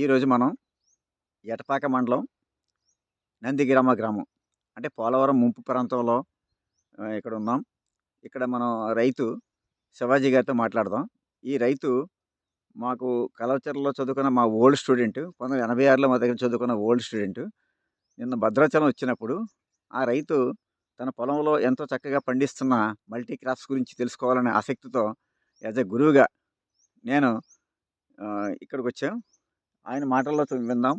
ఈరోజు మనం ఎటపాక మండలం నందిగిరామ గ్రామం. అంటే పోలవరం ముంపు ప్రాంతంలో ఇక్కడ ఉన్నాం. ఇక్కడ మనం రైతు శివాజీ గారితో మాట్లాడదాం. ఈ రైతు మాకు కలవచర్లో చదువుకున్న మా ఓల్డ్ స్టూడెంట్ పంతొమ్మిది ఎనభై ఆరులో మా దగ్గర చదువుకున్న ఓల్డ్ స్టూడెంట్ నిన్న భద్రాచలం వచ్చినప్పుడు ఆ రైతు తన పొలంలో ఎంతో చక్కగా పండిస్తున్న మల్టీ క్రాప్స్ గురించి తెలుసుకోవాలనే ఆసక్తితో యాజ్ ఎ గురువుగా నేను ఇక్కడికి వచ్చాం. ఆయన మాటల్లో విందాం.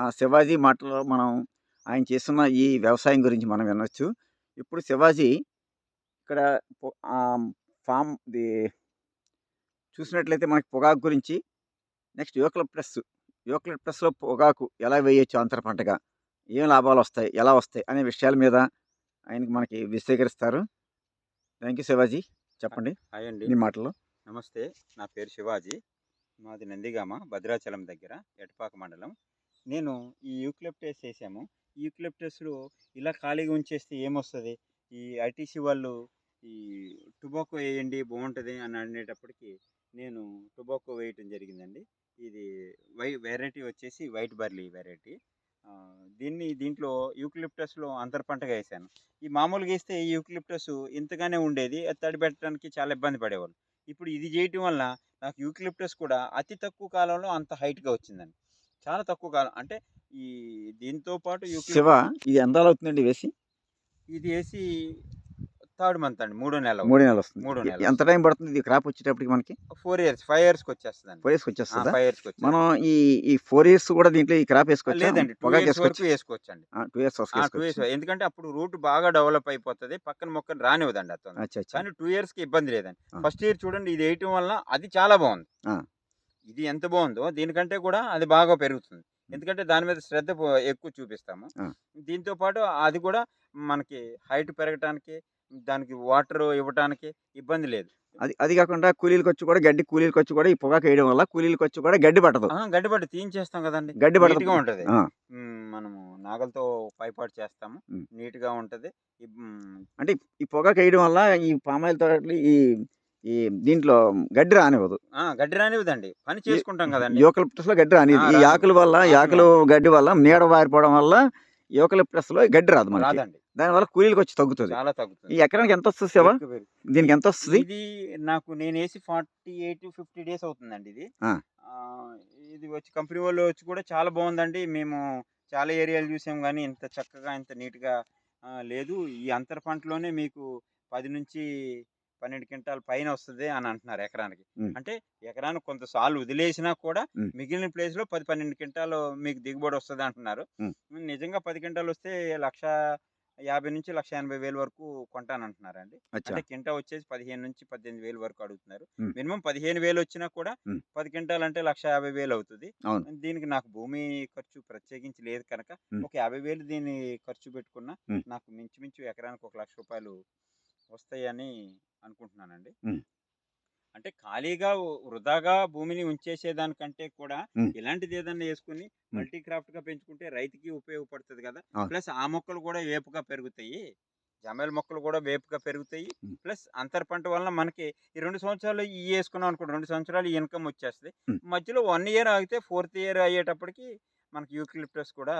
ఆ శివాజీ మాటల్లో మనం ఆయన చేస్తున్న ఈ వ్యవసాయం గురించి మనం వినొచ్చు. ఇప్పుడు శివాజీ ఇక్కడ ఫామ్ ది చూసినట్లయితే మనకి పొగాకు గురించి నెక్స్ట్ యోక్లప్లస్ యోక్లప్లస్లో పొగాకు ఎలా వేయొచ్చు అంతర పంటగా? ఏం లాభాలు వస్తాయి? ఎలా వస్తాయి? అనే విషయాల మీద ఆయనకి మనకి విశదీకరిస్తారు. Thank you Shivaji. చెప్పండి. హాయ్ అండి. మీ మాటల్లో నమస్తే. నా పేరు శివాజీ. మాది నందిగామ భద్రాచలం దగ్గర ఎటపాక మండలం. నేను ఈ యూక్లిప్టస్ వేసాము ఈ యూక్లిప్టస్లో ఇలా ఖాళీగా ఉంచేస్తే ఏమొస్తుంది? ఈ ఐటీసీ వాళ్ళు ఈ టుబాకో వేయండి బాగుంటుంది అని అనేటప్పటికి నేను టుబాకో వేయటం జరిగిందండి. ఇది వై వెరైటీ వచ్చేసి వైట్ బర్లీ వెరైటీ. దీన్ని దీంట్లో యూక్లిప్టస్లో అంతర పంటగా వేసాను ఈ మామూలుగా వేస్తే ఈ యూక్లిప్టస్ ఇంతగానే ఉండేది తడి పెట్టడానికి చాలా ఇబ్బంది పడేవాళ్ళు. ఇప్పుడు ఇది చేయటం వల్ల నాకు యూక్లిప్టస్ కూడా అతి తక్కువ కాలంలో అంత హైట్గా వచ్చిందండి. చాలా తక్కువ కాలం అంటే ఈ దీంతో పాటు శివ ఇది ఎంత అవుతుందండి వేసి? ఇది వేసి థర్డ్ మంత్ అండి మూడో నెల మూడు నెలలు వస్తుంది. మూడు నెలలు ఎంత టైం పడుతుంది ఇది క్రాప్ వచ్చేటప్పటికి మనకి? ఫోర్ ఇయర్స్ ఫైవ్ ఇయర్స్కి వచ్చేస్తుందండి. ఫోర్ ఇయర్స్ వచ్చేస్తుందా? ఫైవ్ వచ్చేస్తుంది. మనం ఈ ఈ ఫోర్ ఇయర్స్ కూడా దీంట్లో ఈ క్రాప్ వేసుకోవచ్చు? లేదండి ఇయర్స్ వరకు వేసుకోవచ్చు? వేసుకోవచ్చండి. టూ ఇయర్స్ టూ ఇయర్స్ ఎందుకంటే అప్పుడు రూట్ బాగా డెవలప్ అయిపోతుంది పక్కన మొక్కను రానివ్వదండి అతను కానీ టూ ఇయర్స్కి ఇబ్బంది లేదండి. ఫస్ట్ ఇయర్ చూడండి ఇది వేయటం వల్ల అది చాలా బాగుంది. ఇది ఎంత బాగుందో దీనికంటే కూడా అది బాగా పెరుగుతుంది. ఎందుకంటే దాని మీద శ్రద్ధ ఎక్కువ చూపిస్తాము. దీంతో పాటు అది కూడా మనకి హైట్ పెరగటానికి దానికి వాటర్ ఇవ్వటానికి ఇబ్బంది లేదు. అది అది కాకుండా కూలీలకు వచ్చి కూడా గడ్డి కూలీలకు వచ్చి కూడా ఈ పొగాకు వేయడం వల్ల కూలీలకు వచ్చి కూడా గడ్డి పట్టదు. ఆ, గడ్డిపట్టి తీయించేస్తాం కదండి. గడ్డి పట్టదు. నీట్గా ఉంటుంది. మనము నాగలతో పైపాటు చేస్తాము. ఉమ్. నీట్గా ఉంటుంది. అంటే ఈ పొగాకు వేయడం వల్ల ఈ పామాయిల్ తోటలు ఈ ఈ దీంట్లో గడ్డి రానివ్వదు. ఆ, గడ్డి రానివ్వదండి. పని చేసుకుంటాం కదండి. యూకలిప్టస్లో గడ్డి రానిది ఆ, ఈ. ఆకుల వల్ల ఆకులు గడ్డి వల్ల నీడ వారిపోవడం వల్ల యూకలిప్టస్లో గడ్డి రాదు మనకి. రాదండి. దాని వల్ల కూలీలకు వచ్చి తగ్గుతుంది. చాలా ఈ తగ్గుతుంది ఎకరానికి ఎంత వస్తుంది శివ దీనికి ఎంత వస్తుంది? ఇది నాకు నేను వేసి ఫార్టీ ఎయిట్ ఫిఫ్టీ డేస్ అవుతుందండి ఇది. ఇది వచ్చి కంపెనీ వాళ్ళు వచ్చి కూడా చాలా బాగుందండి. మేము చాలా ఏరియాలు చూసాం కానీ ఇంత చక్కగా ఇంత నీట్గా లేదు. ఈ అంతర పంటలోనే మీకు పది నుంచి పన్నెండు క్వింటాల పైన వస్తుంది అని అంటున్నారు ఎకరానికి. అంటే ఎకరానికి కొంత సార్లు వదిలేసినా కూడా. మిగిలిన ప్లేస్లో పది పన్నెండు క్వింటాలు మీకు దిగుబడి వస్తుంది అంటున్నారు. నిజంగా పది క్వింటాలు వస్తే లక్ష యాభై నుంచి లక్ష ఎనభై వేలు వరకు కొంటానంటున్నారండి అంటే కింటా వచ్చేసి పదిహేను నుంచి పద్దెనిమిది వేలు వరకు అడుగుతున్నారు. మినిమం పదిహేను వేలు వచ్చినా కూడా. పది క్వింటాలు అంటే లక్ష యాభై వేలు అవుతుంది దీనికి నాకు భూమి ఖర్చు ప్రత్యేకించి లేదు కనుక. ఒక యాభై వేలు దీన్ని ఖర్చు పెట్టుకున్నా. నాకు మించుమించు ఎకరానికి ఒక లక్ష రూపాయలు వస్తాయని అనుకుంటున్నానండి. అంటే ఖాళీగా వృధాగా భూమిని ఉంచేసేదానికంటే కూడా. ఇలాంటిది ఏదన్నా వేసుకుని మల్టీ క్రాఫ్ట్గా పెంచుకుంటే రైతుకి ఉపయోగపడుతుంది కదా. ప్లస్ ఆ మొక్కలు కూడా వేపుగా పెరుగుతాయి జమేల మొక్కలు కూడా వేపుగా పెరుగుతాయి. ప్లస్ అంతర పంట వల్ల మనకి ఈ రెండు సంవత్సరాలు ఈ వేసుకున్నాం అనుకో రెండు సంవత్సరాలు ఇన్కమ్ వచ్చేస్తుంది. మధ్యలో వన్ ఇయర్ ఆగితే ఫోర్త్ ఇయర్ అయ్యేటప్పటికి మనకి యూక్లిప్టస్ కూడా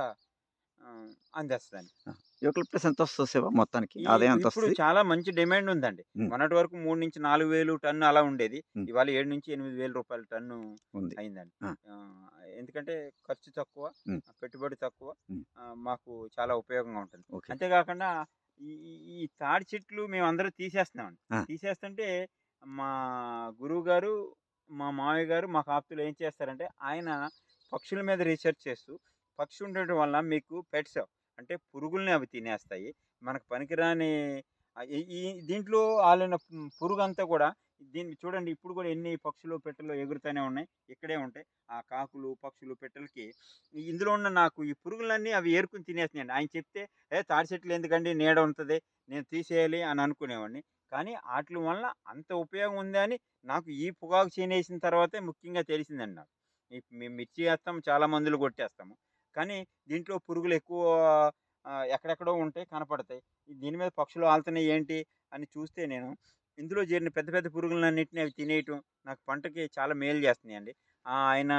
ఆ, అందేస్తుందండి. యూకలిప్టస్ ఎంత వస్తుంది శివ? మొత్తానికి ఆదాయం ఎంత ఇప్పుడు చాలా మంచి డిమాండ్ ఉందండి. మొన్నటి వరకు మూడు నుంచి నాలుగు వేలు టన్ను అలా ఉండేది. ఇవాళ ఏడు నుంచి ఎనిమిది వేల రూపాయల టన్ను ఉంది. అయిందండి. ఎందుకంటే ఖర్చు తక్కువ. పెట్టుబడి తక్కువ మాకు చాలా ఉపయోగంగా ఉంటుంది. అంతేకాకుండా ఈ తాడి చెట్లు మేము అందరూ తీసేస్తున్నామండి. తీసేస్తుంటే మా గురువు గారు మా మావయ్య గారు మా ఆప్తులు ఏం చేస్తారంటే ఆయన పక్షుల మీద రీసెర్చ్ చేస్తూ పక్షి ఉండటం వల్ల మీకు పెట్స్ అంటే పురుగుల్ని అవి తినేస్తాయి. మనకు పనికిరాని ఈ దీంట్లో ఆలిన పురుగు అంతా కూడా దీన్ని చూడండి ఇప్పుడు కూడా ఎన్ని పక్షులు పెట్టెలు ఎగురుతూనే ఉన్నాయి. ఇక్కడే ఉంటాయి. ఆ కాకులు పక్షులు పెట్టెలకి ఇందులో ఉన్న నాకు ఈ పురుగులన్నీ అవి ఏరుకుని తినేస్తున్నాయండి. ఆయన చెప్తే ఏ తాడి చెట్లు ఎందుకండి? నీడ ఉంటుంది. నేను తీసేయాలి అని అనుకునేవాడిని. కానీ వాటి వల్ల అంత ఉపయోగం ఉందని అని నాకు ఈ పొగాకు చేనేసిన తర్వాతే ముఖ్యంగా తెలిసిందండి నాకు. మేము మిర్చి వేస్తాము చాలా మందులు కొట్టేస్తాము. కానీ దీంట్లో పురుగులు ఎక్కువ ఎక్కడెక్కడో ఉంటాయి కనపడతాయి. దీని మీద పక్షులు ఆలుతున్నాయి ఏంటి అని చూస్తే నేను ఇందులో చేరిన పెద్ద పెద్ద పురుగులన్నింటినీ అవి తినేయటం నాకు పంటకి చాలా మేలు చేస్తున్నాయండి. ఆయన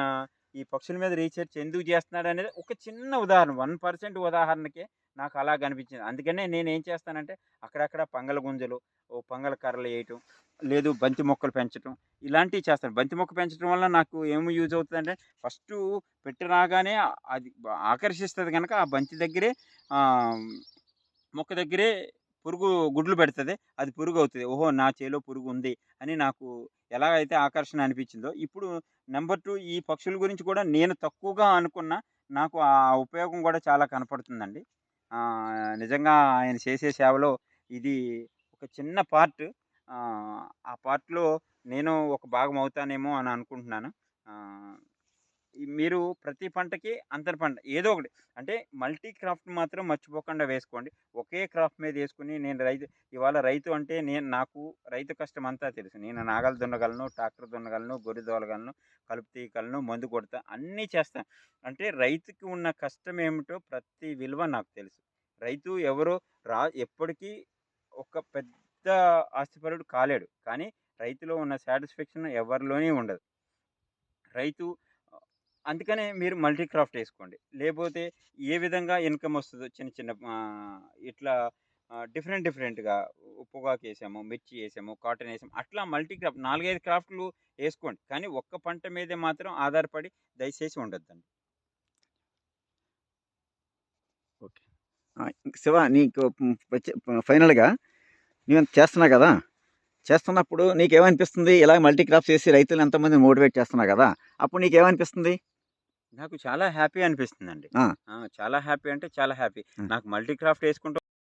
ఈ పక్షుల మీద రీసెర్చ్ ఎందుకు చేస్తున్నాడు అనేది ఒక చిన్న ఉదాహరణ వన్ పర్సెంట్ ఉదాహరణకే నాకు అలా కనిపించింది అందుకనే నేను ఏం చేస్తానంటే అక్కడక్కడ పంగల గుంజలు ఓ పంగల కర్రలు వేయటం లేదు బంతి మొక్కలు పెంచటం ఇలాంటివి చేస్తాను. బంతి మొక్క పెంచడం వల్ల నాకు ఏమి యూజ్ అవుతుందంటే ఫస్ట్ పెట్టి రాగానే అది ఆకర్షిస్తుంది కనుక ఆ బంతి దగ్గరే మొక్క దగ్గరే పురుగు గుడ్లు పెడుతుంది అది పురుగు అవుతుంది ఓహో నా చేలో పురుగు ఉంది అని నాకు ఎలా అయితే ఆకర్షణ అనిపించిందో ఇప్పుడు నెంబర్ టూ ఈ పక్షుల గురించి కూడా నేను తక్కువగా అనుకున్న నాకు ఆ ఉపయోగం కూడా చాలా కనపడుతుందండి. నిజంగా ఆయన చేసే సేవలో ఇది ఒక చిన్న పార్ట్. ఆ పార్ట్లో నేను ఒక భాగం అవుతానేమో అని అనుకుంటున్నాను. మీరు ప్రతి పంటకి అంతర పంట ఏదో ఒకటి. అంటే మల్టీ క్రాఫ్ట్ మాత్రం మర్చిపోకుండా వేసుకోండి. ఒకే క్రాఫ్ట్ మీద వేసుకుని నేను రైతు ఇవాళ రైతు అంటే నేను నాకు రైతు కష్టం అంతా తెలుసు. నేను నాగలు దున్నగలను ట్రాక్టర్ దున్నగలను గొర్రె దోలగలను కలుపు తీయగలను మందు కొడతా అన్నీ చేస్తాను అంటే రైతుకి ఉన్న కష్టం ఏమిటో ప్రతి విలువ నాకు తెలుసు. రైతు ఎవరో రా ఎప్పటికీ ఒక పెద్ద ఆస్తిపరుడు కాలేడు. కానీ రైతులో ఉన్న సాటిస్ఫాక్షన్ ఎవరిలోనే ఉండదు. రైతు అందుకనే మీరు మల్టీ క్రాఫ్ట్ వేసుకోండి లేకపోతే ఏ విధంగా ఇన్కమ్ వస్తుందో చిన్న చిన్న ఇట్లా డిఫరెంట్ డిఫరెంట్గా పొగాకు వేసాము మిర్చి వేసాము కాటన్ వేసాము అట్లా మల్టీ క్రాఫ్ట్ నాలుగైదు క్రాఫ్ట్లు వేసుకోండి కానీ ఒక్క పంట మీదే మాత్రం ఆధారపడి దయచేసి ఉండొద్దండి. ఓకే. శివ నీకు వచ్చే- ఫైనల్గా నువ్వు ఇంత చేస్తున్నావు కదా? చేస్తున్నప్పుడు నీకేమనిపిస్తుంది? ఇలా మల్టీ క్రాఫ్ట్ చేసి రైతులు ఎంతమంది మోటివేట్ చేస్తున్నావు కదా? అప్పుడు నీకేమనిపిస్తుంది? నాకు చాలా హ్యాపీ అనిపిస్తుందండి ఆ. ఆ, చాలా హ్యాపీ అంటే చాలా హ్యాపీ. నాకు మల్టీ క్రాఫ్ట్ వేసుకుంటూ